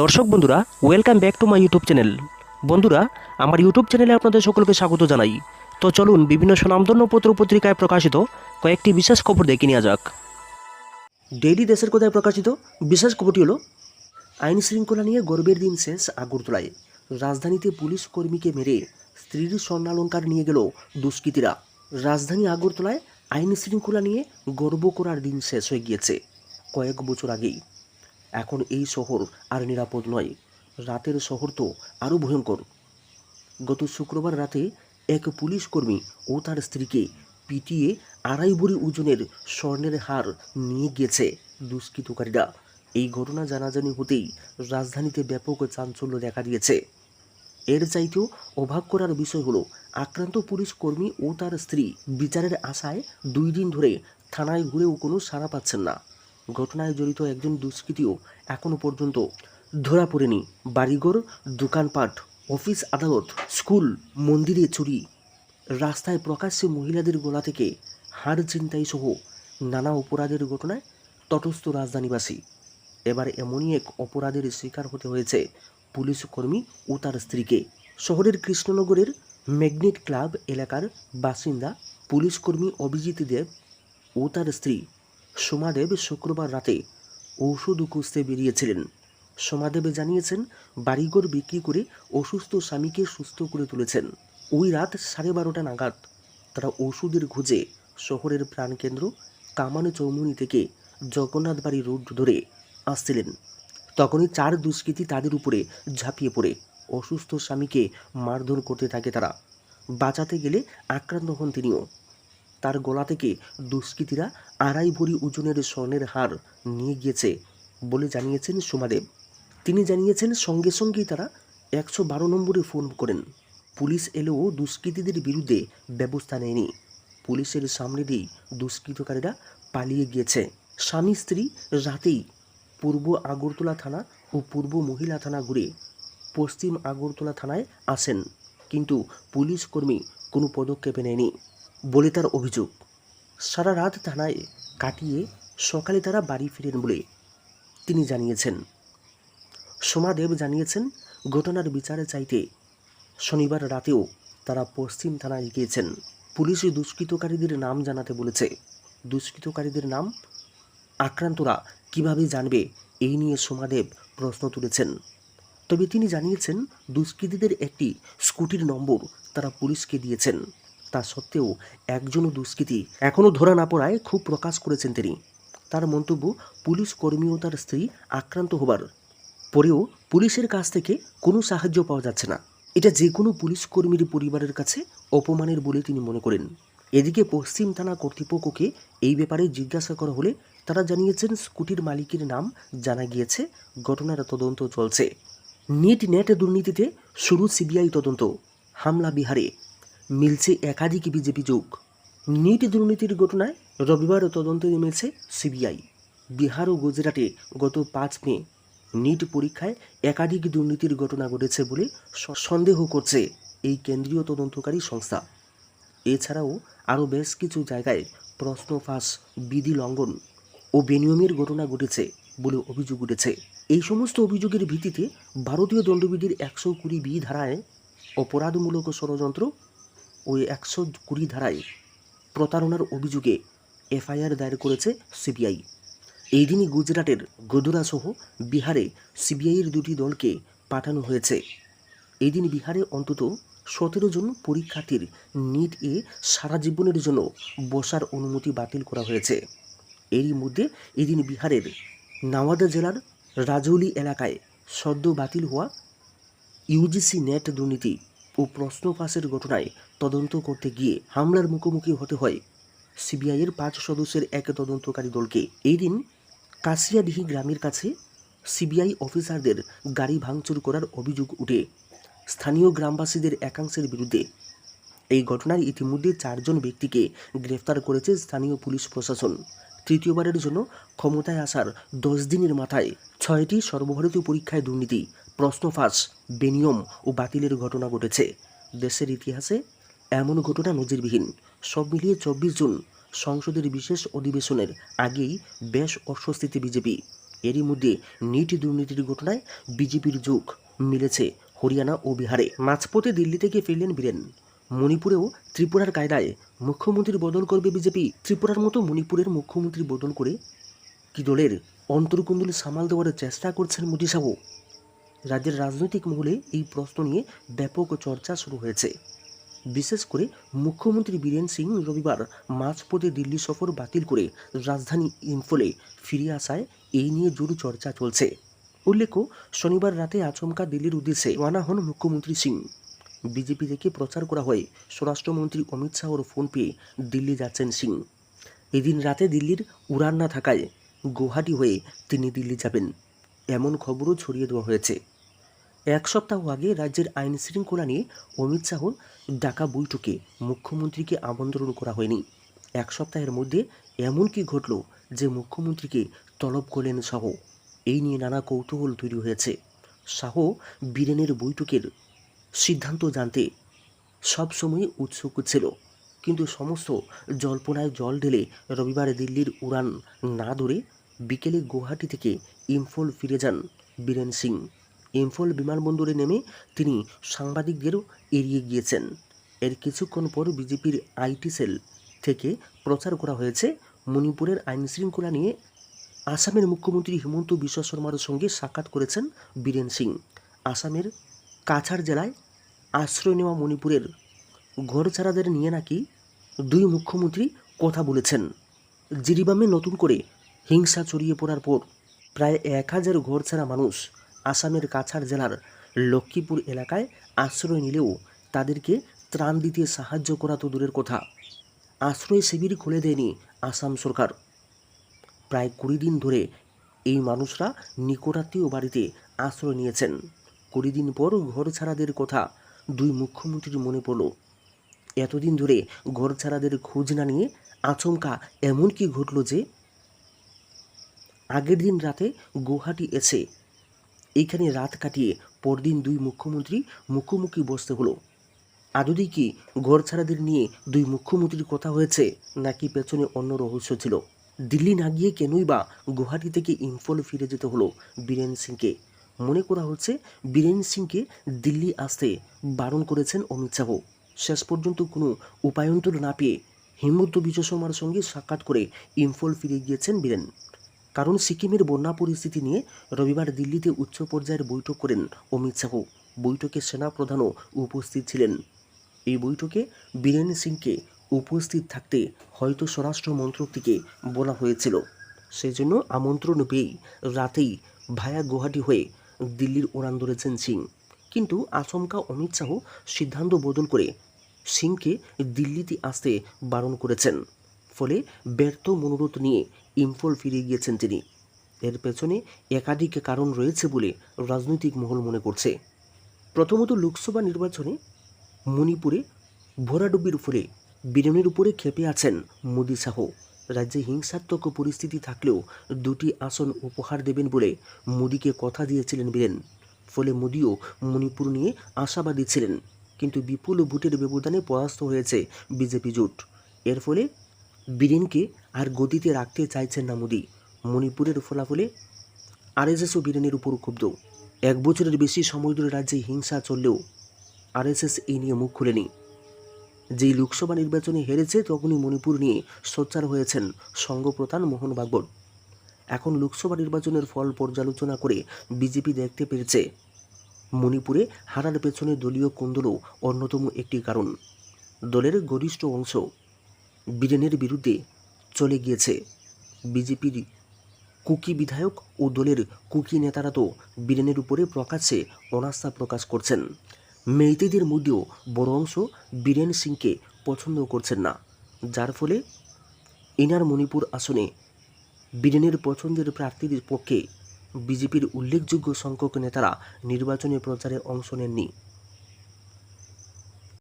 দর্শক বন্ধুরা welcome back to my YouTube channel বন্ধুরা, আমার ইউটিউব চ্যানেলে আপনাদের সকলকে স্বাগত জানাই। তো চলুন বিভিন্ন সুনামধন্য পত্র পত্রিকায় প্রকাশিত কয়েকটি বিশেষ খবর দেখে নেওয়া যাক। ডেইলি দেশের কোথায় প্রকাশিত? বিশেষ খবরটি হলো, আইন শৃঙ্খলা নিয়ে গর্বের দিন শেষ আগরতলায়। রাজধানীতে পুলিশ কর্মীকে মেরে স্ত্রীর স্বর্ণালঙ্কার নিয়ে গেল দুষ্কৃতীরা। রাজধানী আগরতলায় আইন শৃঙ্খলা নিয়ে গর্ব করার দিন শেষ হয়ে গিয়েছে। কয়েক বছর আগেই এখন এই শহর আর নিরাপদ নয়। রাতের শহর তো আরও ভয়ঙ্কর। গত শুক্রবার রাতে এক পুলিশ কর্মী ও তার স্ত্রীকে পিটিয়ে আড়াই ভরি ওজনের স্বর্ণের হার নিয়ে গিয়েছে দুষ্কৃতকারীরা। এই ঘটনা জানাজানি হতেই রাজধানীতে ব্যাপক চাঞ্চল্য দেখা দিয়েছে। এর চাইতেও অবাক করার বিষয় হলো, আক্রান্ত পুলিশ কর্মী ও তার স্ত্রী বিচারের আশায় দুই দিন ধরে থানায় ঘুরেও কোনো সাড়া পাচ্ছেন না। ঘটনায় জড়িত একজন দুষ্কৃতীও এখনও পর্যন্ত ধরা পড়েনি। বাড়িঘর, দোকানপাট, অফিস আদালত, স্কুল, মন্দিরে চুরি। রাস্তায় প্রকাশ্যে মহিলাদের গলা থেকে হাড় চিন্তাই সহ নানা অপরাধের ঘটনায় তটস্থ রাজধানীবাসী। এবার এমনই এক অপরাধের শিকার হতে হয়েছে পুলিশ কর্মী ও তার স্ত্রীকে। শহরের কৃষ্ণনগরের ম্যাগনেট ক্লাব এলাকার বাসিন্দা পুলিশ কর্মী অভিজিৎ দেব ও তার স্ত্রী সোমাদেব শুক্রবার রাতে ঔষধ খুঁজতে বেরিয়েছিলেন। সোমাদেব জানিয়েছেন, বাড়িঘর বিক্রি করে অসুস্থ স্বামীকে সুস্থ করে তুলেছেন। ওই রাত সাড়ে বারোটা নাগাদ তারা ওষুধের খুঁজে শহরের প্রাণকেন্দ্র কামান চৌমুনি থেকে জগন্নাথ বাড়ি রোড ধরে আসছিলেন। তখনই চার দুষ্কৃতী তাদের উপরে ঝাঁপিয়ে পড়ে। অসুস্থ স্বামীকে মারধর করতে থাকে তারা। বাঁচাতে গেলে আক্রান্ত হন তিনিও। তার গলা থেকে দুষ্কৃতীরা আড়াই ভরি ওজনের স্বর্ণের হার নিয়ে গিয়েছে বলে জানিয়েছেন সোমাদেব। তিনি জানিয়েছেন, সঙ্গে সঙ্গেই তারা একশো বারো নম্বরে ফোন করেন। পুলিশ এলেও দুষ্কৃতীদের বিরুদ্ধে ব্যবস্থা নেয়নি। পুলিশের সামনে দিয়েই দুষ্কৃতকারীরা পালিয়ে গিয়েছে। স্বামী স্ত্রী রাতেই পূর্ব আগরতলা থানা ও পূর্ব মহিলা থানা ঘুরে পশ্চিম আগরতলা থানায় আসেন। কিন্তু পুলিশ কর্মী কোনো পদক্ষেপে নেয়নি। বলে তার অভিযোগ। সারা রাত থানায় কাটিয়ে সকালে তারা বাড়ি ফিরেন বলে তিনি জানিয়েছেন। সোমাদেব জানিয়েছেন, ঘটনার বিচারে চাইতে শনিবার রাতেও তারা পশ্চিম থানায় গিয়েছেন। পুলিশ দুষ্কৃতকারীদের নাম জানাতে বলেছে। দুষ্কৃতকারীদের নাম আক্রান্তরা কীভাবে জানবে এই নিয়ে সোমাদেব প্রশ্ন তুলেছেন। তবে তিনি জানিয়েছেন, দুষ্কৃতীদের একটি স্কুটির নম্বর তারা পুলিশকে দিয়েছেন। তা সত্ত্বেও একজনও দুষ্কৃতী এখনও ধরা না পড়ায় খুব প্রকাশ করেছেন তিনি। তার মন্তব্য, পুলিশ কর্মী ও তার স্ত্রী আক্রান্ত হবার পরেও পুলিশের কাছ থেকে কোনো সাহায্য পাওয়া যাচ্ছে না। এটা যে কোনো পুলিশ কর্মীর পরিবারের কাছে অপমানের বলে তিনি মনে করেন। এদিকে পশ্চিম থানা কর্তৃপক্ষকে এই ব্যাপারে জিজ্ঞাসা করা হলে তারা জানিয়েছেন, স্কুটির মালিকের নাম জানা গিয়েছে, ঘটনার তদন্ত চলছে। নিট নেট দুর্নীতিতে শুরু সিবিআই তদন্ত। হামলা বিহারে। মিলছে একাধিক বিজেপি যোগ। নিট দুর্নীতির ঘটনায় রবিবার তদন্তে নেমেছে সিবিআই। বিহার ও গুজরাটে গত পাঁচ মে নিট পরীক্ষায় একাধিক দুর্নীতির ঘটনা ঘটেছে বলে সন্দেহ করছে এই কেন্দ্রীয় তদন্তকারী সংস্থা। এছাড়াও আরও বেশ কিছু জায়গায় প্রশ্ন ফাঁস, বিধি লঙ্ঘন ও বেনিয়মের ঘটনা ঘটেছে বলে অভিযোগ উঠেছে। এই সমস্ত অভিযোগের ভিত্তিতে ভারতীয় দণ্ডবিধির একশো কুড়ি বি ধারায় অপরাধমূলক ষড়যন্ত্র ও একশো কুড়ি ধারায় প্রতারণার অভিযোগে এফআইআর দায়ের করেছে সিবিআই। এই দিনই গুজরাটের গদুরা সহ বিহারে সিবিআইয়ের দুটি দলকে পাঠানো হয়েছে। এই দিন বিহারে অন্তত সতেরো জন পরীক্ষার্থীর নিট এ সারা জীবনের জন্য বসার অনুমতি বাতিল করা হয়েছে। এরই মধ্যে এদিন বিহারের নাওয়াদা জেলার রাজৌলি এলাকায় সদ্য বাতিল হওয়া ইউজিসি নেট দুর্নীতি ও প্রশ্ন ফাঁসের ঘটনায় তদন্ত করতে গিয়ে হামলার মুখোমুখি হতে হয়। সিবিআইয়ের পাঁচ সদস্যের এক তদন্তকারী দলকে। এই দিন কাশিয়াডিহি গ্রামের কাছে সিবিআই অফিসারদের গাড়ি ভাঙচুর করার অভিযোগ উঠে। স্থানীয় গ্রামবাসীদের একাংশের বিরুদ্ধে। এই ঘটনায় ইতিমধ্যে চারজন ব্যক্তিকে গ্রেফতার করেছে স্থানীয় পুলিশ প্রশাসন। তৃতীয়বারের জন্য ক্ষমতায় আসার দশ দিনের মাথায় ছয়টি সর্বভারতীয় পরীক্ষায় দুর্নীতি, প্রশ্ন ফাঁস, বেনিয়ম ও বাতিলের ঘটনা ঘটেছে। দেশের ইতিহাসে এমন ঘটনা নজিরবিহীন। সব মিলিয়ে চব্বিশ জুন সংসদের বিশেষ অধিবেশনের আগেই বেশ অস্বস্তিতে বিজেপি। এরই মধ্যে নিট দুর্নীতির ঘটনায় বিজেপির যোগ মিলেছে হরিয়ানা ও বিহারে। মাঝপথে দিল্লি থেকে ফিরলেন বীরেন। মণিপুরেও ত্রিপুরার কায়দায় মুখ্যমন্ত্রীর বদল করবে বিজেপি। ত্রিপুরার মতো মণিপুরের মুখ্যমন্ত্রী বদল করে কি দলের অন্তর্কুণ্ডল সামাল দেওয়ার চেষ্টা করছেন মোদী সাহু? রাজ্যের রাজনৈতিক মহলে এই প্রশ্ন নিয়ে ব্যাপক চর্চা শুরু হয়েছে। বিশেষ করে মুখ্যমন্ত্রী বীরেন সিং রবিবার মাঝপথে দিল্লি সফর বাতিল করে রাজধানী ইম্ফলে ফিরে আসায় এই নিয়ে জোর চর্চা চলছে। উল্লেখ্য, শনিবার রাতে আচমকা দিল্লির উদ্দেশ্যে রওনা হন মুখ্যমন্ত্রী সিং। বিজেপি থেকে প্রচার করা হয়। স্বরাষ্ট্রমন্ত্রী অমিত শাহর ফোন পেয়ে দিল্লি যাচ্ছেন সিং। এদিন রাতে দিল্লির উড়ান না থাকায় গুয়াহাটি হয়ে তিনি দিল্লি যাবেন। এমন খবরও ছড়িয়ে দেওয়া হয়েছে। এক সপ্তাহ আগে রাজ্যের আইন শৃঙ্খলা নিয়ে অমিত শাহর ডাকা বৈঠকে মুখ্যমন্ত্রীকে আমন্ত্রণ করা হয়নি। এক সপ্তাহের মধ্যে এমন কি ঘটল যে মুখ্যমন্ত্রীকে তলব করলেন শাহ? এই নিয়ে নানা কৌতূহল তৈরি হয়েছে। শাহ বীরেনের বৈঠকের সিদ্ধান্ত জানতে। সবসময় উৎসুক ছিল, কিন্তু সমস্ত জল্পনায় জল ঢেলে রবিবার দিল্লির উড়ান না ধরে বিকেলে গুয়াহাটি থেকে ইম্ফল ফিরে যান বীরেন সিং। ইম্ফল বিমানবন্দরে নেমে তিনি সাংবাদিকদেরও এড়িয়ে গিয়েছেন। এর কিছুক্ষণ পর বিজেপির আইটি সেল থেকে প্রচার করা হয়েছে মণিপুরের আইনশৃঙ্খলা নিয়ে। আসামের মুখ্যমন্ত্রী হিমন্ত বিশ্ব শর্মার সঙ্গে সাক্ষাৎ করেছেন বীরেন সিং। আসামের কাছাড় জেলায় আশ্রয় নেওয়া মণিপুরের ঘরছাড়াদের নিয়ে নাকি দুই মুখ্যমন্ত্রী কথা বলেছেন। জিরিবামে নতুন করে হিংসা ছড়িয়ে পড়ার পর প্রায় এক হাজার ঘরছাড়া মানুষ আসামের কাছাড় জেলার লক্ষ্মীপুর এলাকায় আশ্রয় নিলেও তাদেরকে ত্রাণ দিতে সাহায্য করা তো দূরের কথা। আশ্রয় শিবির খুলে দেয়নি আসাম সরকার। প্রায় কুড়ি দিন ধরে এই মানুষরা নিকটাত্মীয় বাড়িতে আশ্রয় নিয়েছেন। কুড়ি দিন পর ঘর ছাড়াদের কথা দুই মুখ্যমন্ত্রীর মনে পড়ল, এতদিন ধরে ঘর ছাড়াদের খোঁজ না নিয়ে আচমকা এমন কি ঘটল যে আগের দিন রাতে গুয়াহাটি এসে এইখানে রাত কাটিয়ে পরদিন দুই মুখ্যমন্ত্রী মুখোমুখি বসতে হলো। আদৌ কি ঘর ছাড়াদের নিয়ে দুই মুখ্যমন্ত্রীর কথা হয়েছে নাকি পেছনে অন্য রহস্য ছিল। দিল্লি না গিয়ে কেনই বা গুয়াহাটি থেকে ইম্ফল ফিরে যেতে হলো বীরেন সিংকে। মনে করা হচ্ছে বীরেন সিংকে দিল্লি আসতে বারণ করেছেন অমিত শাহ। শেষ পর্যন্ত কোনো উপায়ন্তর না পেয়ে হিমন্ত বিশ্ব শর্মার সঙ্গে সাক্ষাৎ করে ইম্ফল ফিরে গিয়েছেন বীরেন। কারণ সিকিমের বন্যা পরিস্থিতি নিয়ে রবিবার দিল্লিতে উচ্চ পর্যায়ের বৈঠক করেন অমিত শাহ। বৈঠকে সেনা প্রধানও উপস্থিত ছিলেন। এই বৈঠকে বীরেন সিংকে উপস্থিত থাকতে হয়তো স্বরাষ্ট্র মন্ত্রক থেকে বলা হয়েছিল। সেজন্য আমন্ত্রণ পেয়েই রাতেই ভায়া গুয়াহাটি হয়ে দিল্লির উড়ান ধরেছেন সিং। কিন্তু আচমকা অমিত শাহ সিদ্ধান্ত বদল করে সিংকে দিল্লিতে আসতে বারণ করেছেন। ফলে ব্যর্থ মনোরোধ নিয়ে ইম্ফল ফিরে গিয়েছেন তিনি। এর পেছনে একাধিক কারণ রয়েছে বলে রাজনৈতিক মহল মনে করছে। প্রথমত লোকসভা নির্বাচনে মণিপুরে ভরাডুবির ফলে বীরেনের উপরে ক্ষেপে আছেন মোদী শাহ। রাজ্যে হিংসাত্মক পরিস্থিতি থাকলেও দুটি আসন উপহার দেবেন বলে মোদীকে কথা দিয়েছিলেন বীরেন। ফলে মোদীও মণিপুর নিয়ে আশাবাদী ছিলেন। কিন্তু বিপুল ভোটের ব্যবধানে পরাস্ত হয়েছে বিজেপি জোট। এর ফলে বীরেনকে আর গদিতে রাখতে চাইছেন না মোদী। মণিপুরের ফলাফলে আরএসএসও বীরেনের উপর ক্ষুব্ধ। এক বছরের বেশি সময় ধরে রাজ্যে হিংসা চললেও আরএসএস এই নিয়ে মুখ খুলেনি। যেই লোকসভা নির্বাচনে হেরেছে তখনই মণিপুর নিয়ে সোচ্চার হয়েছেন সংঘপ্রধান মোহন ভাগবত। এখন লোকসভা নির্বাচনের ফল পর্যালোচনা করে বিজেপি দেখতে পেরেছে। মণিপুরে হারার পেছনে দলীয় কোন্দলও অন্যতম একটি কারণ। দলের গরিষ্ঠ অংশ বীরেনের বিরুদ্ধে চলে গিয়েছে। বিজেপির কুকি বিধায়ক ও দলের কুকি নেতারা তো বীরেনের উপরে প্রকাশ্যে অনাস্থা প্রকাশ করছেন। মেইতেদের মধ্যেও বড় অংশ বীরেন সিংকে পছন্দ করছেন না। যার ফলে ইনার মণিপুর আসনে বীরেনের পছন্দের প্রার্থীর পক্ষে বিজেপির উল্লেখযোগ্য সংখ্যক নেতারা নির্বাচনী প্রচারে অংশ নেননি।